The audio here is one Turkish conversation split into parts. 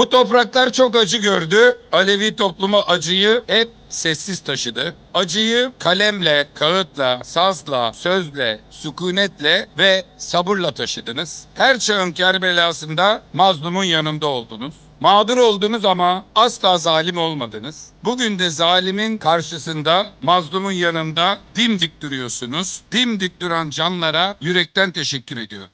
Bu topraklar çok acı gördü. Alevi toplumu acıyı hep sessiz taşıdı. Acıyı kalemle, kağıtla, sazla, sözle, sükunetle ve sabırla taşıdınız. Her çağın kerbelasında mazlumun yanında oldunuz. Mağdur oldunuz ama asla zalim olmadınız. Bugün de zalimin karşısında, mazlumun yanında dimdik duruyorsunuz. Dimdik duran canlara yürekten teşekkür ediyor.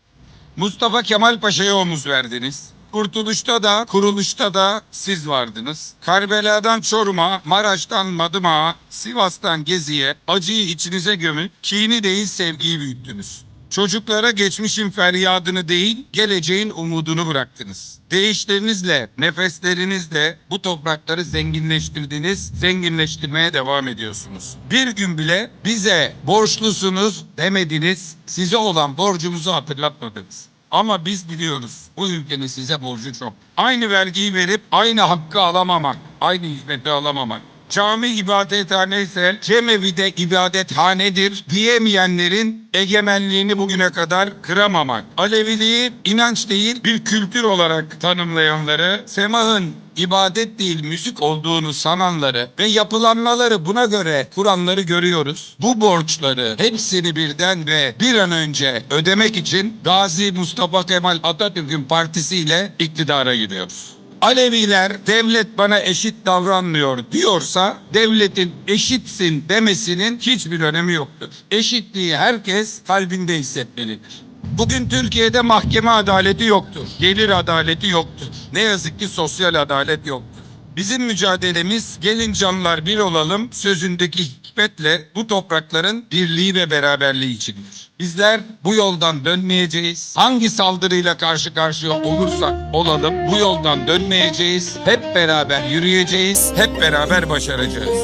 Mustafa Kemal Paşa'ya omuz verdiniz. Kurtuluşta da, kuruluşta da siz vardınız. Karbela'dan Çorum'a, Maraş'tan Madımak'a, Sivas'tan Gezi'ye acıyı içinize gömüp kini değil sevgiyi büyüttünüz. Çocuklara geçmişin feryadını değil, geleceğin umudunu bıraktınız. Değişlerinizle, nefeslerinizle bu toprakları zenginleştirdiniz, zenginleştirmeye devam ediyorsunuz. Bir gün bile bize borçlusunuz demediniz, size olan borcumuzu hatırlatmadınız. Ama biz biliyoruz bu ülkenin size borcu çok. Aynı vergiyi verip aynı hakkı alamamak, aynı hizmeti alamamak. Cami ibadethane cemevi de ibadethanedir diyemeyenlerin egemenliğini bugüne kadar kıramamak. Aleviliği inanç değil bir kültür olarak tanımlayanları, semahın ibadet değil müzik olduğunu sananları ve yapılanmaları buna göre kuranları görüyoruz. Bu borçları hepsini birden ve bir an önce ödemek için Gazi Mustafa Kemal Atatürk'ün partisiyle iktidara gidiyoruz. Aleviler devlet bana eşit davranmıyor diyorsa devletin eşitsin demesinin hiçbir önemi yoktur. Eşitliği herkes kalbinde hissetmelidir. Bugün Türkiye'de mahkeme adaleti yoktur. Gelir adaleti yoktur. Ne yazık ki sosyal adalet yoktur. Bizim mücadelemiz gelin canlar bir olalım sözündeki hikmetle bu toprakların birliği ve beraberliği içindir. Bizler bu yoldan dönmeyeceğiz. Hangi saldırıyla karşı karşıya olursak olalım bu yoldan dönmeyeceğiz. Hep beraber yürüyeceğiz. Hep beraber başaracağız.